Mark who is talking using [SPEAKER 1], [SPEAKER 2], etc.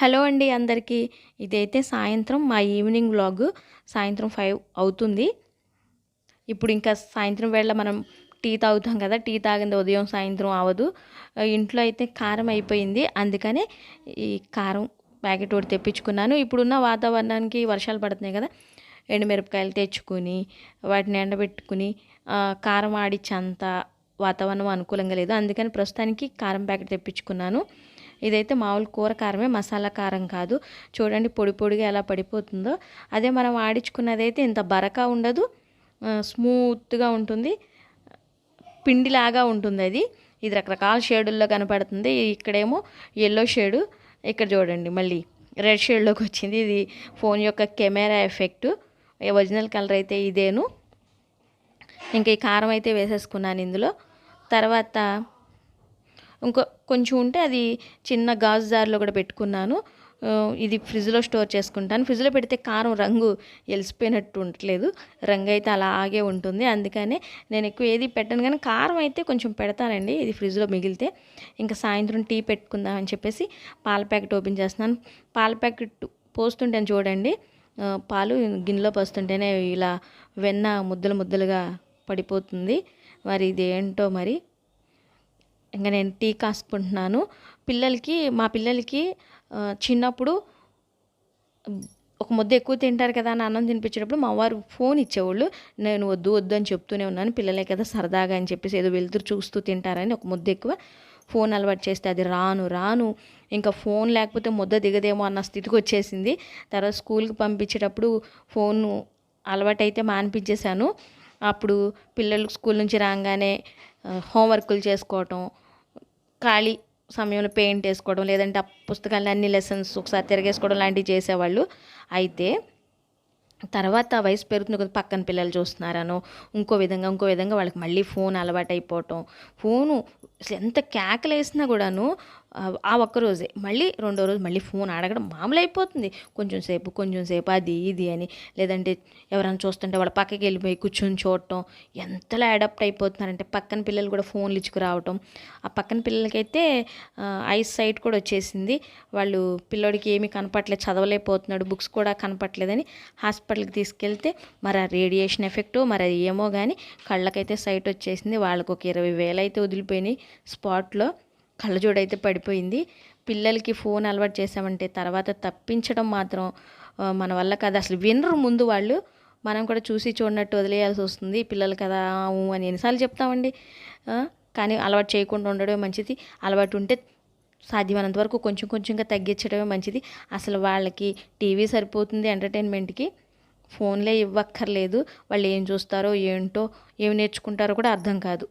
[SPEAKER 1] Hello అండి అందరికీ. ఇదైతే సాయంత్రం మా ఈవినింగ్ వ్లాగ్. సాయంత్రం ఫైవ్ అవుతుంది. ఇప్పుడు ఇంకా సాయంత్రం వేళ మనం టీ తాగుతాం కదా టీ తాగింది ఉదయం సాయంత్రం అవ్వదు. ఇంట్లో అయితే కారం అయిపోయింది. అందుకనే ఈ కారం ప్యాకెట్ ఒకటి తెప్పించుకున్నాను. ఇప్పుడున్న వాతావరణానికి వర్షాలు పడుతున్నాయి కదా ఎండుమిరపకాయలు తెచ్చుకుని వాటిని ఎండబెట్టుకుని కారం ఆడిచ్చంత వాతావరణం అనుకూలంగా లేదు. అందుకని ప్రస్తుతానికి కారం ప్యాకెట్ తెప్పించుకున్నాను. ఇదైతే మామూలు కూర కారమే మసాలా కారం కాదు. చూడండి పొడి పొడిగా ఎలా పడిపోతుందో. అదే మనం ఆడించుకున్నదైతే ఇంత బరక ఉండదు. స్మూత్గా ఉంటుంది. పిండిలాగా ఉంటుంది అది. ఇది రకరకాల షేడుల్లో కనపడుతుంది. ఇక్కడేమో ఎల్లో షేడు. ఇక్కడ చూడండి మళ్ళీ రెడ్ షేడ్లోకి వచ్చింది. ఇది ఫోన్ యొక్క కెమెరా ఎఫెక్ట్. ఒరిజినల్ కలర్ అయితే ఇదేను. ఇంకా ఈ కారం అయితే వేసేసుకున్నాను ఇందులో. తర్వాత ఇంకో కొంచెం ఉంటే అది చిన్న గాజు జార్లో కూడా పెట్టుకున్నాను. ఇది ఫ్రిడ్జ్లో స్టోర్ చేసుకుంటాను. ఫ్రిడ్జ్లో పెడితే కారం రంగు ఎలిసిపోయినట్టు ఉండట్లేదు. రంగు అయితే అలాగే ఉంటుంది. అందుకనే నేను ఎక్కువ ఏది పెట్టను. కానీ కారం అయితే కొంచెం పెడతానండి. ఇది ఫ్రిడ్జ్లో మిగిలితే. ఇంకా సాయంత్రం టీ పెట్టుకుందాం అని చెప్పేసి పాల ప్యాకెట్ ఓపెన్ చేస్తున్నాను. పాల ప్యాకెట్ పోస్తుంటే చూడండి. పాలు గిన్నెలో పోస్తుంటేనే ఇలా వెన్న ముద్దలు ముద్దలుగా పడిపోతుంది. మరి ఇది ఏంటో మరి? ఇంకా నేను టీ కాసుకుంటున్నాను. పిల్లలకి మా పిల్లలకి చిన్నప్పుడు ఒక ముద్ద ఎక్కువ తింటారు కదా అని అన్నం తినిపించేటప్పుడు మా వారు ఫోన్ ఇచ్చేవాళ్ళు నేను వద్దు వద్దు అని చెప్తూనే ఉన్నాను పిల్లలే కదా సరదాగా అని చెప్పేసి ఏదో వెళ్తురు చూస్తూ తింటారని ఒక ముద్ద ఎక్కువ ఫోన్ అలవాటు చేస్తే అది రాను రాను. ఇంకా ఫోన్ లేకపోతే ముద్ద దిగదేమో అన్న స్థితికి వచ్చేసింది. తర్వాత స్కూల్కి పంపించేటప్పుడు ఫోన్ అలవాటైతే మానిపించేశాను. అప్పుడు పిల్లలు స్కూల్ నుంచి రాగానే హోంవర్కులు చేసుకోవటం ఖాళీ సమయంలో పెయింట్ వేసుకోవడం లేదంటే ఆ పుస్తకాలు అన్ని లెసన్స్ ఒకసారి తిరగేసుకోవడం లాంటివి చేసేవాళ్ళు. అయితే తర్వాత వయసు పెరుగుతుంది కదా పక్కన పిల్లలు చూస్తున్నారనో ఇంకో విధంగా ఇంకో విధంగా వాళ్ళకి మళ్ళీ ఫోన్ అలవాటు అయిపోవటం ఫోను ఎంత కేకలేసినా కూడాను ఆ ఒక్కరోజే మళ్ళీ రెండో రోజు మళ్ళీ ఫోన్ అడగడం మామూలు అయిపోతుంది. కొంచెం సేపు కొంచెం సేపు అది ఇది అని. లేదంటే ఎవరైనా చూస్తుంటే వాళ్ళ పక్కకి వెళ్ళిపోయి కూర్చొని చూడటం ఎంతలా అడాప్ట్ అయిపోతున్నారంటే పక్కన పిల్లలు కూడా ఫోన్లు ఇచ్చుకురావటం ఆ పక్కన పిల్లలకైతే ఐస్ సైట్ కూడా వచ్చేసింది. వాళ్ళు పిల్లోడికి ఏమీ కనపట్లేదు చదవలేకపోతున్నాడు బుక్స్ కూడా కనపట్లేదని హాస్పిటల్కి తీసుకెళ్తే మరి ఆ రేడియేషన్ ఎఫెక్ట్ మరి అది ఏమో కానీ కళ్ళకైతే సైట్ వచ్చేసింది. వాళ్ళకు ఒక ఇరవై వేలు అయితే వదిలిపోయినాయి స్పాట్లో. కళ్ళజోడైతే పడిపోయింది. పిల్లలకి ఫోన్ అలవాటు చేసామంటే తర్వాత తప్పించడం మాత్రం మన వల్ల కాదు. అసలు వినరు ముందు వాళ్ళు. మనం కూడా చూసి చూడనట్టు వదిలేయాల్సి వస్తుంది. పిల్లలు కదా అని ఎన్నిసార్లు చెప్తామండి. కానీ అలవాటు చేయకుండా ఉండడమే మంచిది. అలవాటు ఉంటే సాధ్యమైనంత వరకు కొంచెం కొంచెంగా తగ్గించడమే మంచిది. అసలు వాళ్ళకి టీవీ సరిపోతుంది ఎంటర్టైన్మెంట్కి. ఫోన్లే ఇవ్వక్కర్లేదు. వాళ్ళు ఏం చూస్తారో ఏంటో ఏమి నేర్చుకుంటారో కూడా అర్థం కాదు.